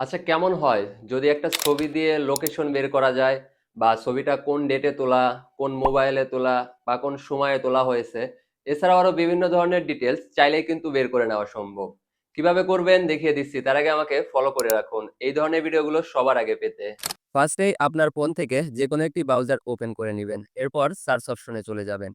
আচ্ছা কেমন হয়? যদি একটা ছবি দিয়ে লোকেশন বের করা যায় বা ছবিটা কোন ডেটে তোলা, কোন মোবাইলে তোলা বা কোন সময়ে তোলা হয়েছে, এছাড়াও আরও বিভিন্ন ধরনের ডিটেলস চাইলেই কিন্তু বের করে নেওয়া সম্ভব। কীভাবে করবেন দেখিয়ে দিচ্ছি, তার আগে আমাকে ফলো করে রাখুন। এই ধরনের ভিডিওগুলো সবার আগে পেতে। ফার্স্টেই আপনার ফোন থেকে যে কোনো একটি ব্রাউজার ওপেন করে নেবেন, এরপর সার্চ অপশনে চলে যাবেন।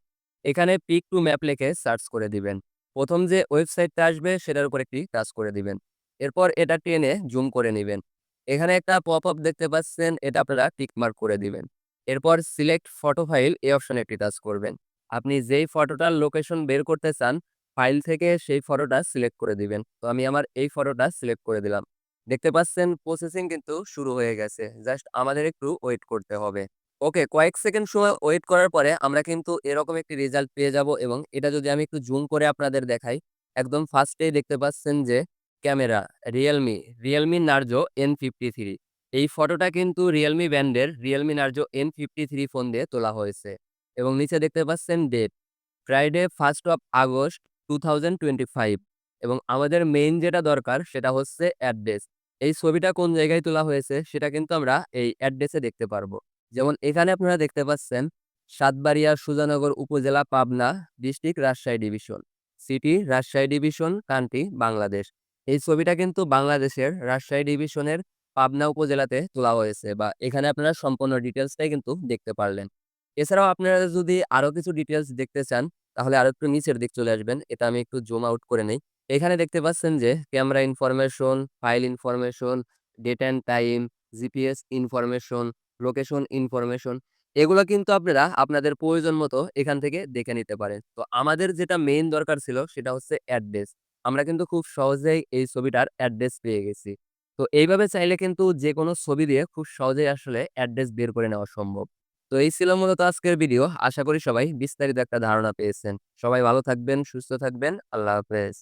এখানে পিক টু ম্যাপ লিখে সার্চ করে দিবেন। প্রথম যে ওয়েবসাইটটা আসবে, সেটার উপর একটি টাচ করে দিবেন। এরপর এটা টেনে জুম করে নেবেন। এখানে একটা পপ আপ দেখতে পাচ্ছেন, এটা আপনারা টিকমার্ক করে দিবেন। এরপর সিলেক্ট ফটো ফাইল এই অপশনে একটি টাচ করবেন। আপনি যেই ফটোটার লোকেশন বের করতে চান ফাইল থেকে সেই ফটোটা সিলেক্ট করে দিবেন। তো আমি আমার এই ফটোটা সিলেক্ট করে দিলাম। দেখতে পাচ্ছেন প্রসেসিং কিন্তু শুরু হয়ে গেছে। জাস্ট আমাদের একটু ওয়েট করতে হবে। ওকে, কয়েক সেকেন্ড সময় ওয়েট করার পরে আমরা কিন্তু এরকম একটি রেজাল্ট পেয়ে যাব এবং এটা যদি আমি একটু জুম করে আপনাদের দেখাই, একদম ফার্স্টেই দেখতে পাচ্ছেন যে camera Realme Realme Narzo N fifty three এই ফটোটা কিন্তু রিয়েলমি ব্র্যান্ডের Realme Narzo N fifty three phone দিয়ে তোলা হয়েছে এবং নিচে দেখতে পাচ্ছেন date Friday first of August two thousand twenty five এবং আমাদের মেইন যেটা দরকার সেটা হচ্ছে অ্যাড্রেস এই ছবিটা কোন জায়গায় তোলা হয়েছে সেটা কিন্তু আমরা এই অ্যাড্রেসে দেখতে পারব। যেমন এখানে আপনারা দেখতে পাচ্ছেন Satbaria Sujanagar upazila Pabna district Rajshahi division. City, Rajshahi division country Bangladesh. এই ছবিটা কিন্তু বাংলাদেশের রাজশাহী ডিভিশনের পাবনা উপজেলাতে তোলা হয়েছে বা এখানে আপনারা সম্পূর্ণ ডিটেলসটাই কিন্তু দেখতে পারলেন। এছাড়াও আপনারা যদি আরও কিছু ডিটেলস দেখতে চান, তাহলে আরও একটু নিচের দিক চলে আসবেন, এটা আমি একটু জুম আউট করে নেই। এখানে দেখতে পাচ্ছেন যে camera information, file information, date and time, GPS information, location information, এগুলো কিন্তু আপনারা আপনাদের প্রয়োজন মতো এখান থেকে দেখে নিতে পারেন। তো আমাদের যেটা মেইন দরকার ছিল সেটা হচ্ছে অ্যাড্রেস। আমরা কিন্তু খুব সহজেই এই ছবিটার অ্যাড্রেস পেয়ে গেছি। তো এইভাবে চাইলে কিন্তু যে কোনো ছবি দিয়ে খুব সহজেই আসলে অ্যাড্রেস বের করে নেওয়া সম্ভব। তো এই ছিল মূলত আজকের ভিডিও। আশা করি সবাই বিস্তারিত একটা ধারণা পেয়েছেন। সবাই ভালো থাকবেন, সুস্থ থাকবেন। আল্লাহ হাফেজ।